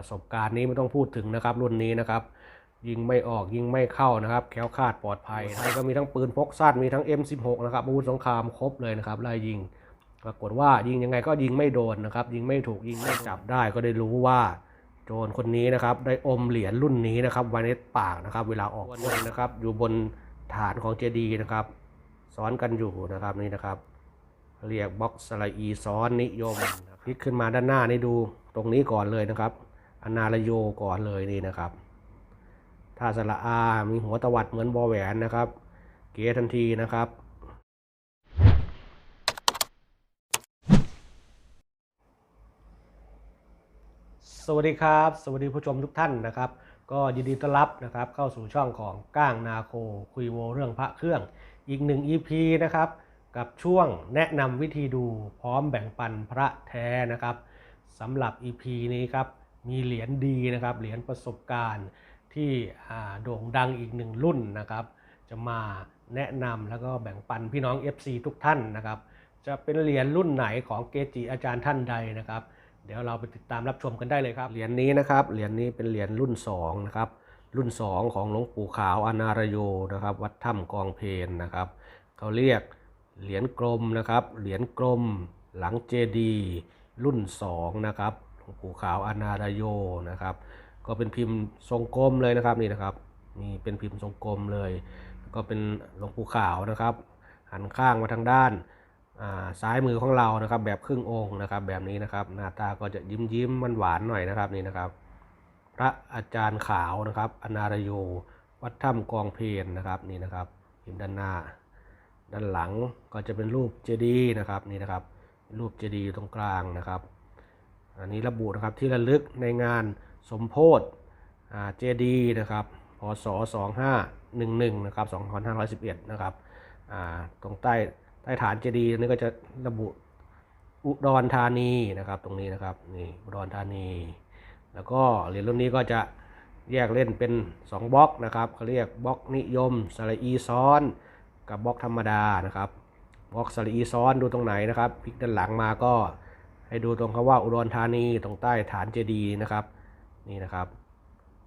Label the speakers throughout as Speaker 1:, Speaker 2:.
Speaker 1: ประสบการณ์นี้ไม่ต้องพูดถึงนะครับ รุ่นนี้นะครับ ยิงไม่ออกยิงไม่เข้านะครับ แคล้วคลาดปลอดภัยไทยก็มีทั้งปืนพกสั้นมีทั้ง M16 นะครับอาวุธสงครามครบเลยนะครับไล่ยิง ปรากฏว่ายิงยังไงก็ยิงไม่โดนนะครับ ยิงไม่ถูกยิงไม่จับได้ก็ได้รู้ว่าโจรคนนี้นะครับได้อมเหรียญรุ่นนี้นะครับไว้ในปากนะครับ เวลาออกปล้นนะครับ อยู่บนฐานของเจดีย์นะครับ ซ้อนกันอยู่นะครับนี่นะครับ เรียกบล็อกสไลอีซ้อนนิยมพลิกขึ้นมาด้านหน้านี่ดูตรงนี้ก่อนเลยนะครับ อนาลโยก่อนเลยนี่นะครับถ้าสระอา มีหัวตวัดเหมือนบอแหวนนะครับ เก๋ทันทีนะครับ สวัสดีครับ สวัสดีผู้ชมทุกท่านนะครับ ก็ยินดีต้อนรับนะครับ เข้าสู่ช่องของก้างนาโคคุยโวเรื่องพระเครื่อง อีกหนึ่ง EP นะครับ กับช่วงแนะนำวิธีดูพร้อมแบ่งปันพระแท้นะครับสำหรับ EP นี้ครับ มีเหรียญดีนะครับ เหรียญประสบการณ์ที่โด่งดังอีกหนึ่งรุ่นนะครับ จะมาแนะนำแล้วก็แบ่งปันพี่น้อง FC ทุกท่านนะครับ จะเป็นเหรียญรุ่นไหนของเกจิอาจารย์ท่านใดนะครับ เดี๋ยวเราไปติดตามรับชมกันได้เลยครับ เหรียญนี้นะครับ เหรียญนี้เป็นเหรียญรุ่น2นะครับ รุ่น 2 ของหลวงปู่ขาวอนารโยนะครับ วัดถ้ำกองเพนนะครับ เขาเรียกเหรียญกลมนะครับ เหรียญกลมหลังเจดีรุ่น 2 นะครับ ปู่ขาวอนารโยนะครับ ก็เป็นพิมพ์ทรงกลมเลยนะครับนี่นะครับนี่เป็นพิมพ์ทรงกลมเลย ก็เป็นหลวงปู่ขาวนะครับ หันข้างมาทางด้านาซ้ายมือของเรานะครับ แบบครึ่งองค์นะครับ แบบนี้นะครับ หน้าตาก็จะยิ้มยิ้มมันหวานหน่อยนะครับนี่นะครับ พระอาจารย์ขาวนะครับอนารโยวัดถ้ำกองเพนนะครับนี่นะครับพิมพ์ด้านหน้า ด้านหลังก็จะเป็นรูปเจดีย์นะครับนี่นะครับ รูปเจดีย์อยู่ตรงกลางนะครับ อันนี้ระบุนะครับที่ระลึกในงานสมโพธิเจดีนะครับพศ 2511 นะครับ 2511 นะครับตรงใต้ใต้ฐานเจดีย์นี่ก็จะระบุอุดรธานีนะครับ ตรงนี้นะครับนี่อุดรธานี แล้วก็เหรียญรุ่นนี้ก็จะแยกเล่นเป็น 2บล็อกนะครับเขาเรียกบล็อกนิยมสระอีซ้อนกับบล็อกธรรมดานะครับบล็อกสระอีซ้อนดูตรงไหนนะครับพลิกด้านหลังมาก็ ให้ดูตรงคำว่าอุดรธานีตรงใต้ฐานเจดีนะครับ นี่นะครับ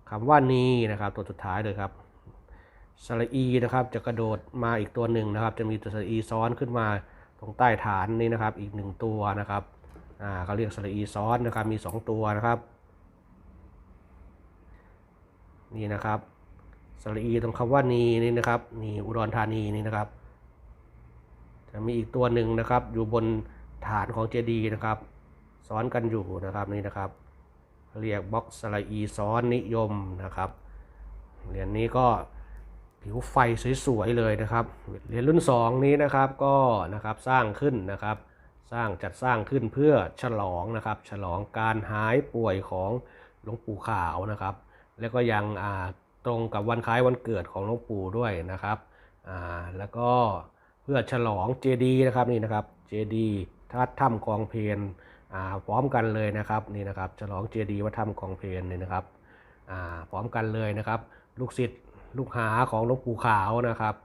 Speaker 1: คำว่านีนะครับ ตัวสุดท้ายเลยครับสระอีนะครับจะกระโดดมาอีกตัวหนึ่งนะครับ จะมีตัวสระอีซ้อนขึ้นมาตรงใต้ฐานนี้นะครับ อีกหนึ่งตัวนะครับอ่าเขาเรียกสระอีซ้อนนะครับมีสองตัวนะครับ นี่นะครับสระอีตรงคำว่านีนี่นะครับนี่อุดรธานีนี่นะครับ จะมีอีกตัวหนึ่งนะครับ อยู่บนฐานของเจดีนะครับ ซ้อนกันอยู่นะครับนี่นะครับ เรียกบล็อกสไลอีซ้อนนิยมนะครับเหรียญนี้ก็ผิวไฟสวยๆเลยนะครับเหรียญรุ่น 2 นี้นะครับก็นะครับสร้างขึ้นนะครับ สร้างจัดสร้างขึ้นเพื่อฉลองนะครับ ฉลองการหายป่วยของหลวงปู่ขาวนะครับ แล้วก็ยังอ่าตรงกับวันคล้ายวันเกิดของหลวงปู่ด้วยนะครับอ่าแล้วก็เพื่อฉลองเจดีย์นะครับนี่นะครับเจดีย์ทัดถ้ำกองเพน พร้อมกันเลยนะครับนี่นะครับฉลองเจดีย์วัดถ้ำกองเพลนนี่นะครับพร้อมกันเลยนะครับ ลูกศิษย์ลูกหาของหลวงปู่ขาวนะครับ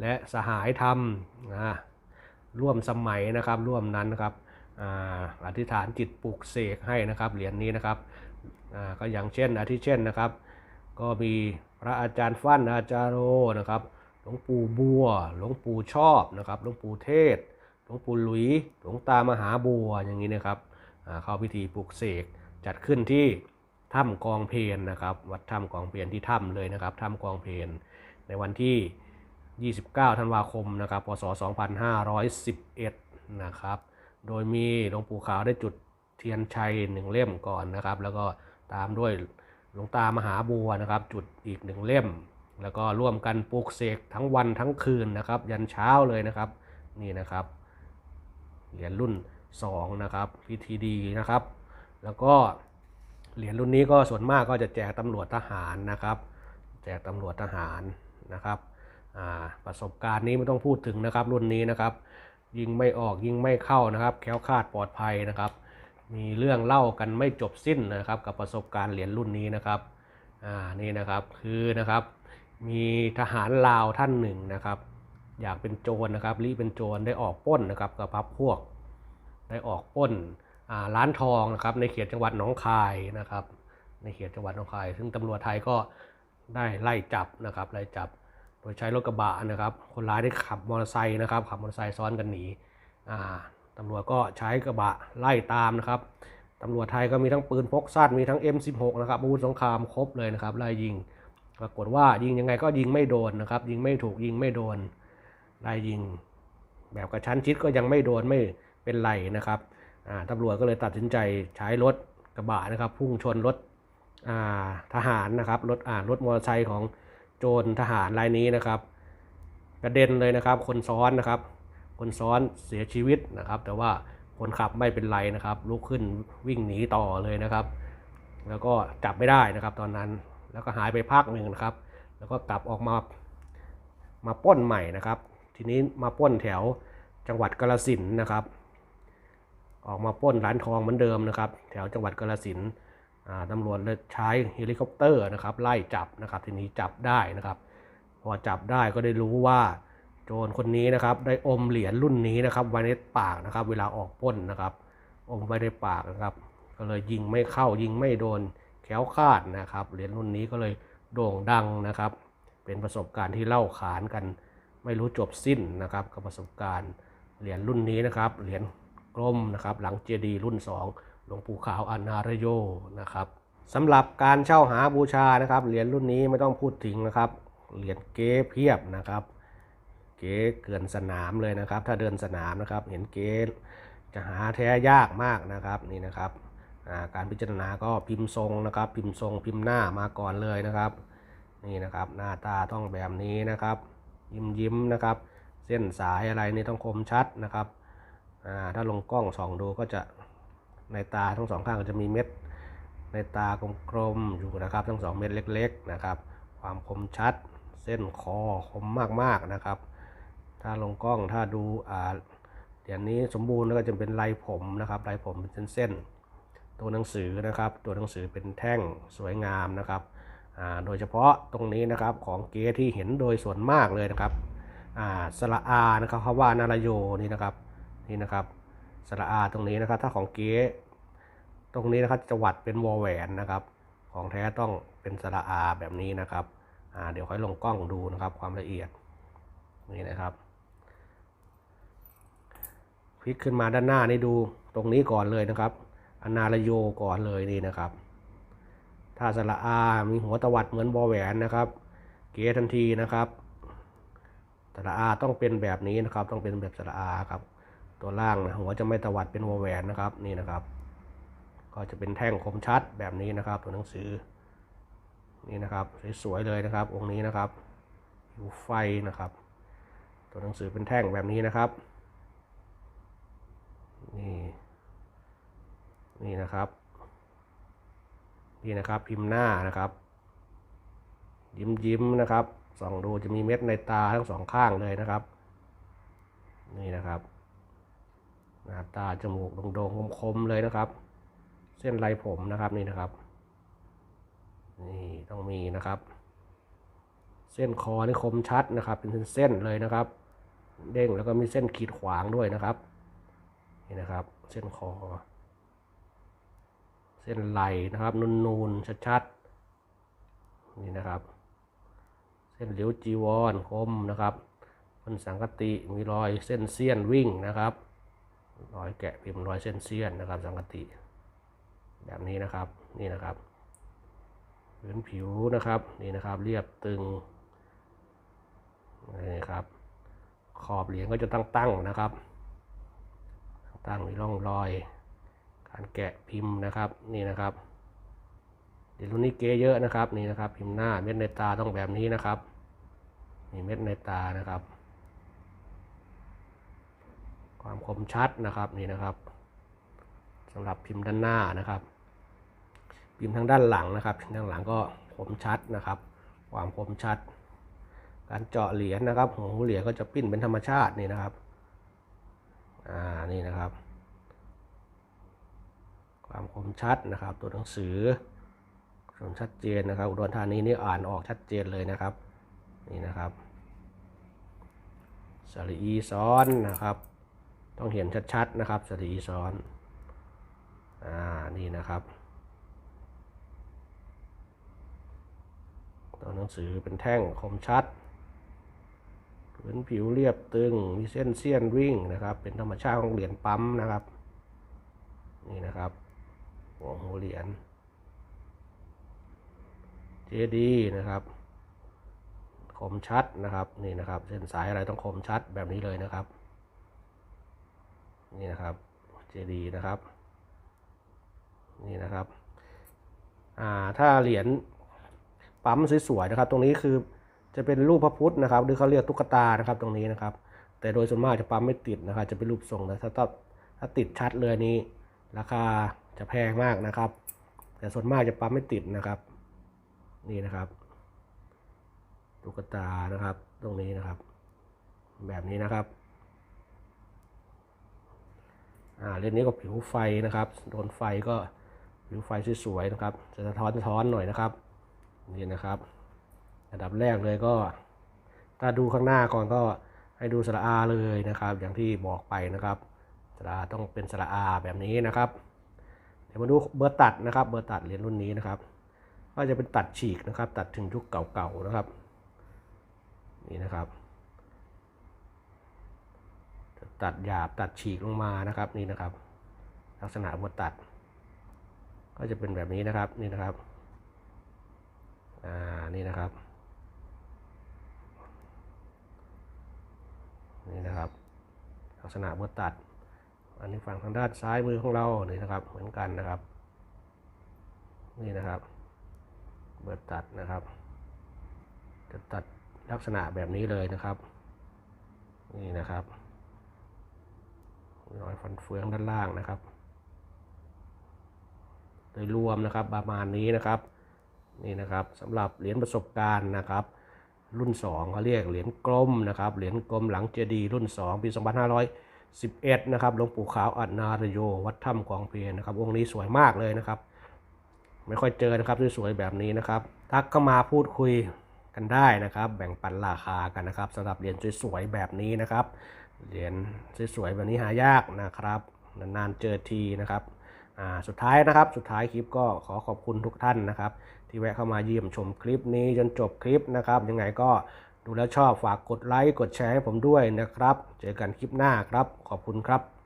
Speaker 1: และสหายธรรมนะร่วมสมัยนะครับร่วมนั้นนะครับออธิษฐานจิตปลุกเสกให้นะครับเหรียญนี้นะครับก็อย่างเช่นอาทิเช่นนะครับ ก็มีพระอาจารย์ฟั่นอาจารโรนะครับหลวงปู่บัว หลวงปู่ชอบนะครับหลวงปู่เทศ หลวงปู่หลุย หลวงตามหาบัวอย่างนี้นะครับ เข้าพิธีปลุกเสกจัดขึ้นที่ถ้ำกองเพนนะครับ วัดถ้ำกองเพนที่ถ้ำเลยนะครับถ้ำกองเพนในวันที่ 29 ธันวาคมนะครับ พศ 2511 นะครับ โดยมีหลวงปู่ขาวได้จุดเทียนชัยหนึ่งเล่มก่อนนะครับ แล้วก็ตามด้วยหลวงตามหาบัวนะครับ จุดอีกหนึ่งเล่ม แล้วก็ร่วมกันปลูกเสกทั้งวันทั้งคืนนะครับ ยันเช้าเลยนะครับ นี่นะครับ เหรียญรุ่น 2 นะครับพิธีดีนะครับ แล้วก็เหรียญรุ่นนี้ก็ส่วนมากก็จะแจกตำรวจทหารนะครับ แจกตำรวจทหารนะครับประสบการณ์นี้ไม่ต้องพูดถึงนะครับ รุ่นนี้นะครับ ยิงไม่ออกยิงไม่เข้านะครับ แคล้วคาดปลอดภัยนะครับ มีเรื่องเล่ากันไม่จบสิ้นนะครับ กับประสบการณ์เหรียญรุ่นนี้นะครับอ่านี่นะครับคือนะครับมีทหารลาวท่านหนึ่งนะครับ อยากเป็นโจรนะครับรีเป็นโจรได้ออกป้นนะครับกับพับพวก ได้ออกป้นร้านทองนะครับในเขตจังหวัดหนองคายนะครับ ในเขตจังหวัดหนองคาย ซึ่งตำรวจไทยก็ได้ไล่จับนะครับไล่จับโดยใช้รถกระบะนะครับ คนร้ายได้ขับมอเตอร์ไซค์นะครับขับมอเตอร์ไซค์ซ้อนกันหนีตำรวจก็ใช้กระบะไล่ตามนะครับตำรวจไทยก็มีทั้งปืนพกสั้นมีทั้ง M16 นะครับอาวุธสงครามครบเลยนะครับไล่ยิงปรากฏว่ายิงยังไงก็ยิงไม่โดนนะครับ ยิงไม่ถูกยิงไม่โดนไล่ยิง แบบกระชั้นชิดก็ยังไม่โดนไม่ เป็นไรนะครับตำรวจก็เลยตัดสินใจใช้รถกระบะนะครับ พุ่งชนรถาทหารนะครับรถอ่ารถมอเตอร์ไซค์ของโจรทหารรายนี้นะครับกระเด็นเลยนะครับ คนซ้อนนะครับ คนซ้อนเสียชีวิตนะครับ แต่ว่าคนขับไม่เป็นไรนะครับ ลุกขึ้นวิ่งหนีต่อเลยนะครับ แล้วก็จับไม่ได้นะครับตอนนั้นแล้วก็หายไปพักหนึ่งนะครับ แล้วก็กลับออกมามาป้นใหม่นะครับ ทีนี้มาป้นแถวจังหวัดกาฬสินนะครับ ออกมาป้นร้านทองเหมือนเดิมนะครับ แถวจังหวัดกาฬสินธุ์ตำรวจเลยใช้เฮลิคอปเตอร์นะครับ ไล่จับนะครับ ทีนี้จับได้นะครับ พอจับได้ก็ได้รู้ว่าโจรคนนี้นะครับ ได้อมเหรียญรุ่นนี้นะครับ ไว้ในปากนะครับ เวลาออกป้นนะครับ อมไว้ในปากนะครับ ก็เลยยิงไม่เข้ายิงไม่โดนแขวคาดนะครับ เหรียญรุ่นนี้ก็เลยโด่งดังนะครับ เป็นประสบการณ์ที่เล่าขานกัน ไม่รู้จบสิ้นนะครับ กับประสบการณ์เหรียญรุ่นนี้นะครับ เหรียญ กลมนะครับหลังเจดีย์รุ่น 2 หลวงปู่ขาวอนารโยนะครับสำหรับการเช่าหาบูชานะครับเหรียญรุ่นนี้ไม่ต้องพูดถึงนะครับเหรียญเก๊เพียบนะครับเก๊เกินสนามเลยนะครับ ถ้าเดินสนามนะครับเห็นเก๊จะหาแท้ยากมากนะครับนี่นะครับการพิจารณาก็พิมพ์ทรงนะครับ พิมพ์ทรงพิมพ์หน้ามาก่อนเลยนะครับ นี่นะครับหน้าตาต้องแบบนี้นะครับ ยิ้มยิ้มนะครับ เส้นสายอะไรนี่ต้องคมชัดนะครับ ถ้าลงกล้องส่องดูก็จะในตาทั้งสองข้างก็จะมีเม็ด ในตากลมๆอยู่นะครับ ทั้งสองเม็ดเล็ก ๆนะครับ ความคมชัด เส้นคอคมมากๆนะครับ ถ้าลงกล้องถ้าดูอ่าเดี๋ยวนี้สมบูรณ์แล้วก็จะเป็นลายผมนะครับลายผมเป็นเส้นๆตัวหนังสือนะครับ ตัวหนังสือเป็นแท่งสวยงามนะครับโดยเฉพาะตรงนี้นะครับของเก๊ที่เห็นโดยส่วนมากเลยนะครับอ่าสระอานะครับคำว่านารโยนี่นะครับ นี่นะครับสระอาตรงนี้นะครับ ถ้าของเก๊ตรงนี้นะครับจะวัดเป็นวอแหวนนะครับ ของแท้ต้องเป็นสระอาแบบนี้นะครับเดี๋ยวค่อยลงกล้องดูนะครับ ความละเอียดนี่นะครับพลิกขึ้นมาด้านหน้านี่ดูตรงนี้ก่อนเลยนะครับอนาลโยก่อนเลยนี่นะครับ ถ้าสระอา มีหัวตวัดเหมือนบอแหวนนะครับ เก๋ทันทีนะครับสระอาต้องเป็นแบบนี้นะครับ ต้องเป็นแบบสระอาครับ ตัวล่างนะหัวจะไม่ตวัดเป็นวอแหวนนะครับนี่นะครับ ก็จะเป็นแท่งคมชัดแบบนี้นะครับ ตัวหนังสือนี่นะครับสวยๆเลยนะครับ องค์นี้นะครับอยู่ไฟนะครับ ตัวหนังสือเป็นแท่งแบบนี้นะครับนี่นี่นะครับนี่นะครับพิมพ์หน้านะครับ ยิ้มยิ้มนะครับส่องดูจะมีเม็ดในตาทั้งสองข้างเลยนะครับ นี่นะครับ หน้าตาจมูกโด่งๆคมๆเลยนะครับ เส้นลายผมนะครับนี่นะครับ นี่ต้องมีนะครับ เส้นคอนี่คมชัดนะครับ เป็นเส้นเลยนะครับ เด้งแล้วก็มีเส้นขีดขวางด้วยนะครับนี่นะครับ เส้นคอ เส้นไหลนะครับนูนๆชัดๆนี่นะครับ เส้นเหลียวจีวรคมนะครับมันสังกติมีรอยเส้นเสี้ยนวิ่งนะครับ รอยแกะพิมพ์รอยเส้นเสี้ยนนะครับ สังกติแบบนี้นะครับนี่นะครับพื้นผิวนะครับนี่นะครับเรียบตึงนี่ครับ ขอบเหรียญก็จะตั้งๆนะครับ ตั้งมีร่องรอย การแกะพิมพ์นะครับนี่นะครับเดี๋ยวรุ่นนี้เก๋เยอะนะครับนี่นะครับ พิมพ์หน้าเม็ดในตาต้องแบบนี้นะครับนี่เม็ดในตานะครับ ความคมชัดนะครับนี่นะครับสำหรับพิมพ์ด้านหน้านะครับ พิมพ์ทางด้านหลังนะครับพิมพ์ด้านหลังก็คมชัดนะครับ ความคมชัด การเจาะเหรียญนะครับหัวเหรียญก็จะปิ้นเป็นธรรมชาตินี่นะครับอ่านี่นะครับ ความคมชัดนะครับ ตัวหนังสือคมชัดเจนนะครับ อุดรธานีนี่อ่านออกชัดเจนเลยนะครับนี่นะครับสรีซ้อนนะครับ ต้องเห็นชัดๆนะครับสระอีซ้อน อ่า นี่นะครับ ตัวหนังสือเป็นแท่งคมชัดพื้นผิวเรียบตึง มีเส้นเสี้ยนวิ่งนะครับ เป็นธรรมชาติของเหรียญปั๊มนะครับ นี่นะครับหัวหูเหรียญเจดีนะครับคมชัดนะครับนี่นะครับ เส้นสายอะไรต้องคมชัดแบบนี้เลยนะครับ นี่นะครับเจดีนะครับ นี่นะครับอ่าถ้าเหรียญปั๊มสวยๆนะครับ ตรงนี้คือจะเป็นรูปพระพุทธนะครับ หรือเขาเรียกตุ๊กตานะครับตรงนี้นะครับ แต่โดยส่วนมากจะปั๊มไม่ติดนะครับ จะเป็นรูปทรงนะถ้าต้องถ้าติดชัดเลยนี้ ราคาจะแพงมากนะครับ แต่ส่วนมากจะปั๊มไม่ติดนะครับ นี่นะครับตุ๊กตานะครับ ตรงนี้นะครับ แบบนี้นะครับ อ่าเล่นนี้ก็ผิวไฟนะครับ โดนไฟก็ผิวไฟสวยๆนะครับจะสะท้อนสะท้อนหน่อยนะครับนี่นะครับ อันดับแรกเลยก็ ถ้าดูข้างหน้าก่อนก็ให้ดูสระอาเลยนะครับ อย่างที่บอกไปนะครับสระอาต้องเป็นสระอาแบบนี้นะครับ เดี๋ยวมาดูเบอร์ตัดนะครับ เบอร์ตัดเหรียญรุ่นนี้นะครับ ก็จะเป็นตัดฉีกนะครับ ตัดถึงยุคเก่าๆนะครับ นี่นะครับ ตัดหยาบตัดฉีกลงมานะครับนี่นะครับ ลักษณะบทตัด ก็จะเป็นแบบนี้นะครับนี่นะครับอ่านี่นะครับนี่นะครับ ลักษณะบทตัด อันนี้ฝั่งทางด้านซ้ายมือของเรานี่นะครับเหมือนกันนะครับ นี่นะครับเบิดตัดนะครับ จะตัดลักษณะแบบนี้เลยนะครับ นี่นะครับ รอยฟันเฟืองด้านล่างนะครับ โดยรวมนะครับประมาณนี้นะครับนี่นะครับสำหรับเหรียญประสบการณ์นะครับ รุ่น2เขาเรียกเหรียญกลมนะครับเหรียญกลมหลังเจดีรุ่น 2 ปี 2511 นะครับหลวงปู่ขาวอันนารโยวัดถ้ำกองเพลนะครับองค์นี้สวยมากเลยนะครับ ไม่ค่อยเจอนะครับสวยๆแบบนี้นะครับ ทักเข้ามาพูดคุยกันได้นะครับ แบ่งปันราคากันนะครับสำหรับเหรียญสวยๆแบบนี้นะครับ เหรียญสวยๆแบบนี้หายากนะครับ นานๆเจอทีนะครับสุดท้ายนะครับ สุดท้ายคลิปก็ขอขอบคุณทุกท่านนะครับ ที่แวะเข้ามาเยี่ยมชมคลิปนี้จนจบคลิปนะครับ ยังไงก็ดูแล้วชอบฝากกดไลค์กดแชร์ให้ผมด้วยนะครับ เจอกันคลิปหน้าครับ ขอบคุณครับ